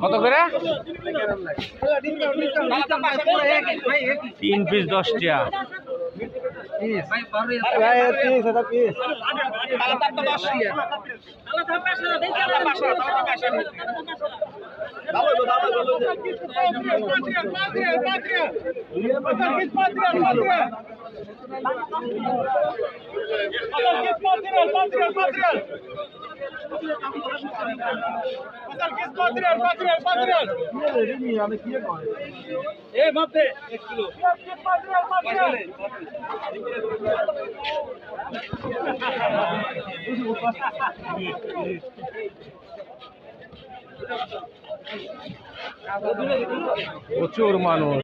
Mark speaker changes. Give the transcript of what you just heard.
Speaker 1: কত করে? তিন পিস দশ টিয়া।
Speaker 2: patrial, patrial, patrial. Pasal kes patrial, patrial, patrial. Eh, maaf deh, 1 kilo. Kes patrial, patrial. প্রচুর মানুষ